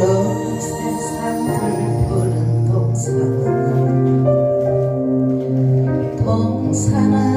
동산을 부른 동산 동산 아